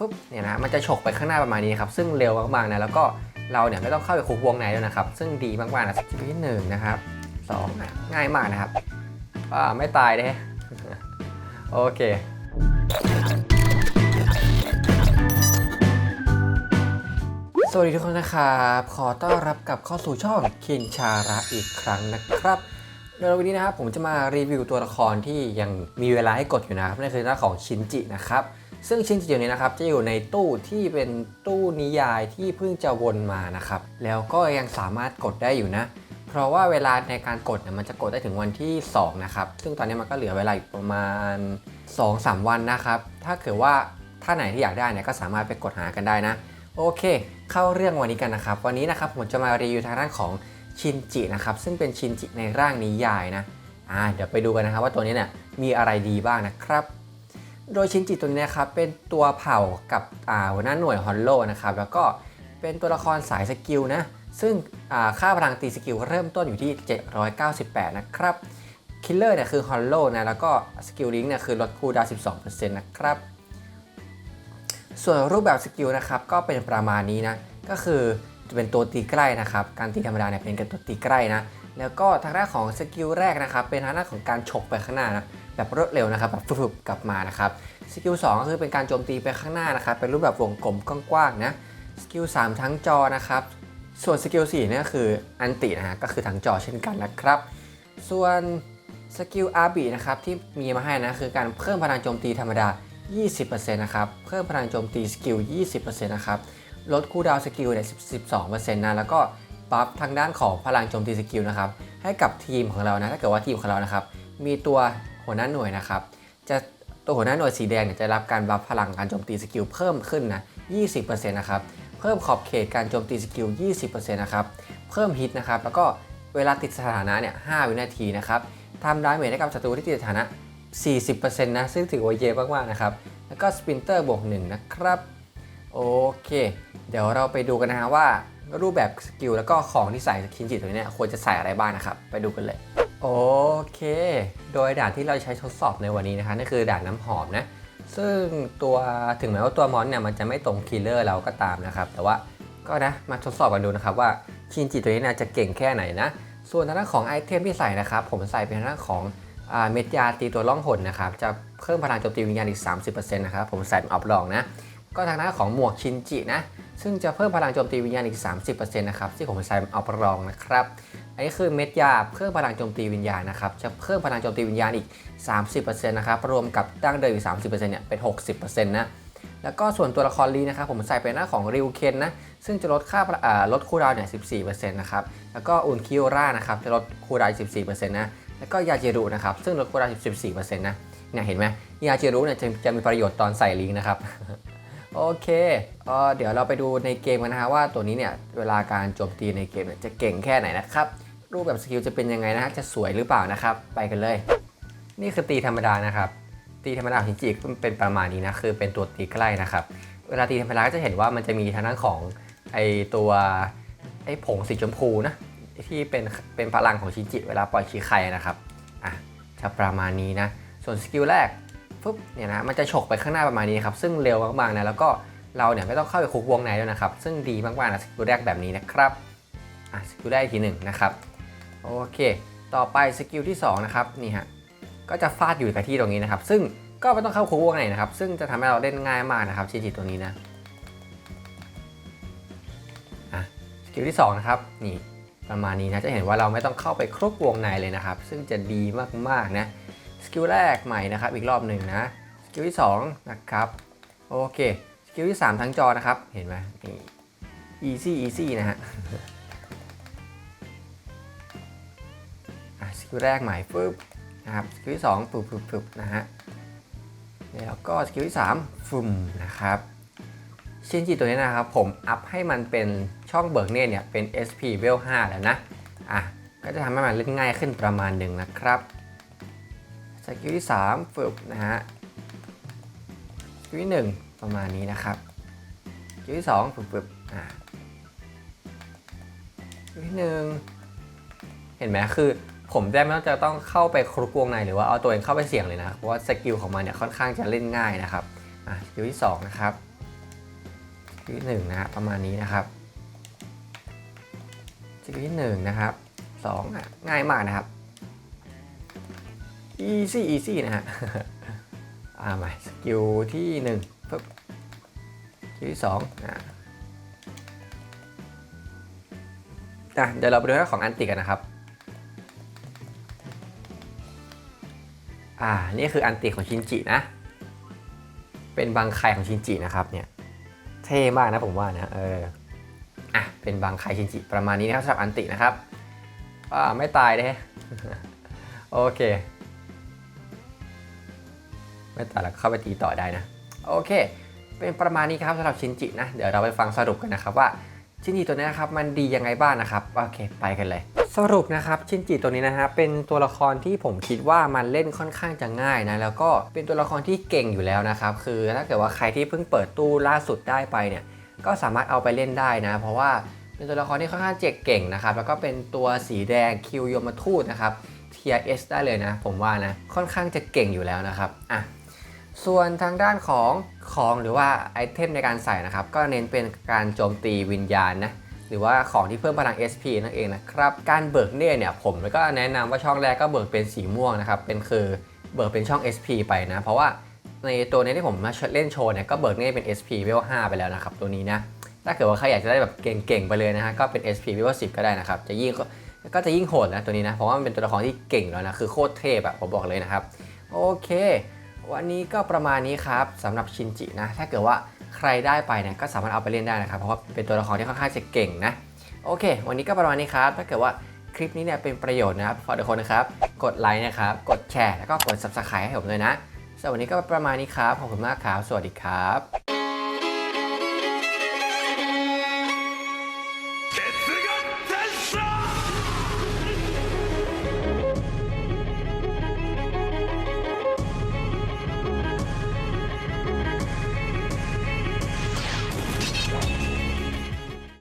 ปุ๊บเนี่ยนะมันจะฉกไปข้างหน้าประมาณนี้ครับซึ่งเร็วมากๆนะแล้วก็เราเนี่ยไม่ต้องเข้าไปคุกวงในด้วยนะครับ ซึ่งดีมากๆนะสกิลที่หนึ่งนะครับสองอะง่ายมากนะครับอ่าไม่ตายเลยโอเคสวัสดีทุกคนนะครับขอต้อนรับกลับเข้าสู่ช่องคินชาระอีกครั้งนะครับในวันนี้นะครับผมจะมารีวิวตัวละครที่ยังมีเวลาให้กดอยู่นะครับนั่นคือหน้าของชินจินะครับ ซึ่งชินจิอยู่นี้นะครับจะอยู่ในตู้ที่เป็นตู้นิยายที่เพิ่งจะวนมานะครับ แล้วก็ยังสามารถกดได้อยู่นะ เพราะว่าเวลาในการกดเนี่ยมันจะกดได้ถึงวันที่ 2 นะครับ ซึ่งตอนนี้มันก็เหลือเวลาอีกประมาณ 2-3 วันนะครับ ถ้าเกิดว่าถ้าไหนที่อยากได้เนี่ยก็สามารถไปกดหากันได้นะ โอเค เข้าเรื่องวันนี้กันนะครับ วันนี้นะครับผมจะมารีวิวทางด้านของชินจินะครับ ซึ่งเป็นชินจิในร่างนิยายนะ อ่า เดี๋ยวไปดูกันนะครับว่าตัวนี้เนี่ยมีอะไรดีบ้างนะครับ โดยชินจิตัวนี้นะครับเป็นตัวเผ่ากับอ่าหัวหน้าหน่วยฮอนโลนะครับแล้วก็เป็นตัวละครสายสกิลนะซึ่งค่าพลังตีสกิลเริ่มต้นอยู่ที่ 798 นะครับคิลเลอร์เนี่ยคือฮอนโลนะแล้วก็สกิลลิงเนี่ยคือลดคูลดาวน์12%นะครับส่วนรูปแบบสกิลนะครับก็เป็นประมาณนี้นะก็คือจะเป็นตัวตีใกล้นะครับ การตีธรรมดาเนี่ยเป็นการตัวตีใกล้นะแล้วก็ทางด้านของสกิลแรกนะครับเป็นทางด้านของการฉกไปข้างหน้านะ แบบรวดเร็วนะครับแบบฟึบๆกลับมานะครับสกิล2ก็คือเป็นการโจมตีไปข้างหน้านะครับเป็นรูปแบบวงกลมกว้างๆนะสกิล3ทั้งจอนะครับส่วนสกิล4เนี่ยคืออันตินะฮะก็คือทั้งจอเช่นกันนะครับ ส่วนสกิลอาร์บีนะครับที่มีมาให้นะคือการเพิ่มพลังโจมตีธรรมดา 20%นะครับเพิ่มพลังโจมตีสกิล 20%นะครับลดคูดาวสกิลเนี่ย12%นะแล้วก็บัฟทางด้านของพลังโจมตีสกิลนะครับให้กับทีมของเรานะถ้าเกิดว่าทีมของเรานะครับมีตัว หัวหน้าหน่วยนะครับจะตัวหัวหน้าหน่วยสีแดงเนี่ยจะรับการบัฟพลังการโจมตีสกิลเพิ่มขึ้นนะ 20%นะครับเพิ่มขอบเขตการโจมตีสกิล 20%นะครับเพิ่มฮิตนะครับแล้วก็เวลาติดสถานะเนี่ย 5 วินาทีนะครับทำดาเมจให้กับศัตรูที่ติดสถานะ 40%นะซึ่งถือว่าเยอะมากๆนะครับแล้วก็สปินเตอร์บวก1นะครับโอเค เดี๋ยวเราไปดูกันนะฮะว่ารูปแบบสกิลแล้วก็ของที่ใส่คินจิตัวนี้ควรจะใส่อะไรบ้างนะครับ ไปดูกันเลย โอเค โดยด่านที่เราใช้ทดสอบในวันนี้นะคะนั่นคือด่านน้ำหอมนะ ซึ่งตัวถึงแม้ว่าตัวมอนเนี่ยมันจะไม่ตรงคิลเลอร์เราก็ตามนะครับ แต่ว่าก็นะมาทดสอบกันดูนะครับว่าคินจิตัวนี้เนี่ยจะเก่งแค่ไหนนะ ส่วนทางด้านของไอเทมที่ใส่นะครับ ผมใส่เป็นทางด้านของอเม็ดยาตีตัวล่องหนนะครับ จะเพิ่มพลังโจมตีวิญญาณอีก 30%นะครับ ผมใส่เป็นออฟลองนะ ก็ทางด้านของหมวกชินจินะ ซึ่งจะเพิ่มพลังโจมตีวิญญาณอีก 30%นะครับ ที่ผมใส่เป็นออฟลองนะครับ อันนี้คือเม็ดยาเพิ่มพลังโจมตีวิญญาณนะครับจะเพิ่มพลังโจมตีวิญญาณอีก 30%นะครับรวมกับดั้งเดิมอีก 30%เนี่ยเป็น 60%นะแล้วก็ส่วนตัวละครลีนะครับผมใส่เป็นหน้าของริวเคนนะซึ่งจะลดค่าลดคูดาวเนี่ย 14%นะครับแล้วก็อุนคิโอร่านะครับจะลดคูดาว 14%นะแล้วก็ยาจิรุนะครับซึ่งลดคูดาว 14%นะเนี่ยเห็นไหมยาจิรุเนี่ยจะจะมีประโยชน์ตอนใส่ลิงนะครับโอเคเออเดี๋ยวเราไปดูในเกมกันนะฮะว่าตัวนี้เนี่ยเวลาการโจมตีในเกมเนี่ยจะเก่งแค่ไหนนะครับ รูปแบบสกิลจะเป็นยังไงนะฮะจะสวยหรือเปล่านะครับ ไปกันเลย นี่คือตีธรรมดานะครับ ตีธรรมดาของชิจิเป็นประมาณนี้นะคือเป็นตัวตีใกล้นะครับ เวลาตีธรรมดาก็จะเห็นว่ามันจะมีทางด้านของไอตัวไอผงสีชมพูนะที่เป็นเป็นพลังของชินจิ เวลาปล่อยชีไคนะครับอะจะประมาณนี้นะ ส่วนสกิลแรกปุ๊บเนี่ยนะมันจะฉกไปข้างหน้าประมาณนี้ครับซึ่งเร็วมากๆนะแล้วก็เราเนี่ยไม่ต้องเข้าไปคุกวงในด้วยนะครับ ซึ่งดีมากๆนะสกิลแรกแบบนี้นะครับอะสกิลแรกอีกทีหนึ่งนะครับ โอเค ต่อไปสกิลที่สองนะครับนี่ฮะก็จะฟาดอยู่กับที่ตรงนี้นะครับ ซึ่งก็ไม่ต้องเข้าคุกวงในนะครับ ซึ่งจะทำให้เราเล่นง่ายมากนะครับชิจิตัวนี้นะอะสกิลที่สองนะครับนี่ประมาณนี้นะจะเห็นว่าเราไม่ต้องเข้าไปครุกวงในเลยนะครับ ซึ่งจะดีมากๆนะสกิลแรกใหม่นะครับอีกรอบหนึ่งนะสกิลที่2นะครับโอเคสกิลที่ 3 ทั้งจอนะครับ เห็นไหมนี่ easy easy นะฮะ สกิลแรกใหม่ปึ๊บนะครับสกิลที่2ปึ๊บปึ๊บปึ๊บนะฮะแล้วก็สกิลที่3ฟึมนะครับชินจิตัวนี้นะครับผมอัพให้มันเป็นช่องเบิกเนตเนี่ยเป็น SP v e l 5แล้วนะอะก็จะทำให้มันเล่นง่ายขึ้นประมาณหนึ่งนะครับสกิลที่3ฝึกนะฮะสกิลที่1ประมาณนี้นะครับสกิลที่2ฝึกฝึกอ่าสกิลที่1เห็นไหมคือ ผมแทบไม่ต้องจะต้องเข้าไปครุกวงในหรือว่าเอาตัวเองเข้าไปเสี่ยงเลยนะเพราะว่าสกิลของมันเนี่ยค่อนข้างจะเล่นง่ายนะครับอ่าสกิลที่2นะครับสกิลที่หนึ่งนะฮะประมาณนี้นะครับสกิลที่หนึ่งนะครับสองอะง่ายมากนะครับ easy easy นะฮะอ่ามาสกิลที่หนึ่งปึ๊บสกิลที่สองอะอะเดี๋ยวเราไปดูเรื่องของอันติกันนะครับ อ่า นี่คืออันติของชินจินะ เป็นบางไคของชินจินะครับเนี่ย เท่มากนะผมว่านะ เออ อะ เป็นบางไคชินจิประมาณนี้นะครับสำหรับอันตินะครับ อ่า ไม่ตายเลยโอเค ไม่ตายแล้วเข้าไปตีต่อได้นะ โอเค เป็นประมาณนี้ครับสำหรับชินจินะ เดี๋ยวเราไปฟังสรุปกันนะครับว่าชินจิตัวนี้นะครับมันดียังไงบ้างนะครับ โอเค ไปกันเลย สรุปนะครับชินจิตัวนี้นะฮะเป็นตัวละครที่ผมคิดว่ามันเล่นค่อนข้างจะง่ายนะแล้วก็เป็นตัวละครที่เก่งอยู่แล้วนะครับคือถ้าเกิดว่าใครที่เพิ่งเปิดตู้ล่าสุดได้ไปเนี่ยก็สามารถเอาไปเล่นได้นะ เพราะว่าเป็นตัวละครที่ค่อนข้างเจ๋งเก่งนะครับแล้วก็เป็นตัวสีแดงคิวยมทูตนะครับ TRS ได้เลยนะ ผมว่านะค่อนข้างจะเก่งอยู่แล้วนะครับอะส่วนทางด้านของของหรือว่าไอเทมในการใส่นะครับ ก็เน้นเป็นการโจมตีวิญญาณนะ หรือว่าของที่เพิ่มพลัง SP นั่นเองนะครับการเบิกเนตรเนี่ยผมก็แนะนำว่าช่องแรกก็เบิกเป็นสีม่วงนะครับเป็นคือเบิกเป็นช่อง SP ไปนะ เพราะว่าในตัวนี้ที่ผมมาเล่นโชว์เนี่ยก็เบิกเนตรเป็น SP เวล5ไปแล้วนะครับตัวนี้นะถ้าเกิดว่าใครอยากจะได้แบบเก่งๆไปเลยนะฮะก็เป็น SP เวล10 ก็ได้นะครับจะยิ่งก็ก็จะยิ่งโหดนะตัวนี้นะเพราะว่ามันเป็นตัวละครที่เก่งแล้วนะคือโคตรเทพอะผมบอกเลยนะครับโอเค วันนี้ก็ประมาณนี้ครับสำหรับชินจินะถ้าเกิดว่า ใครได้ไปเนี่ยก็สามารถเอาไปเล่นได้นะครับ เพราะว่าเป็นตัวละครที่ค่อนข้างจะเก่งนะ โอเค วันนี้ก็ประมาณนี้ครับ ถ้าเกิดว่าคลิปนี้เนี่ยเป็นประโยชน์นะครับขอทุกคนนะครับ กดไลค์นะครับ กดแชร์ แล้วก็กด subscribe ให้ผมด้วยนะสำหรับวันนี้ก็ประมาณนี้ครับ ขอบคุณมากครับ สวัสดีครับ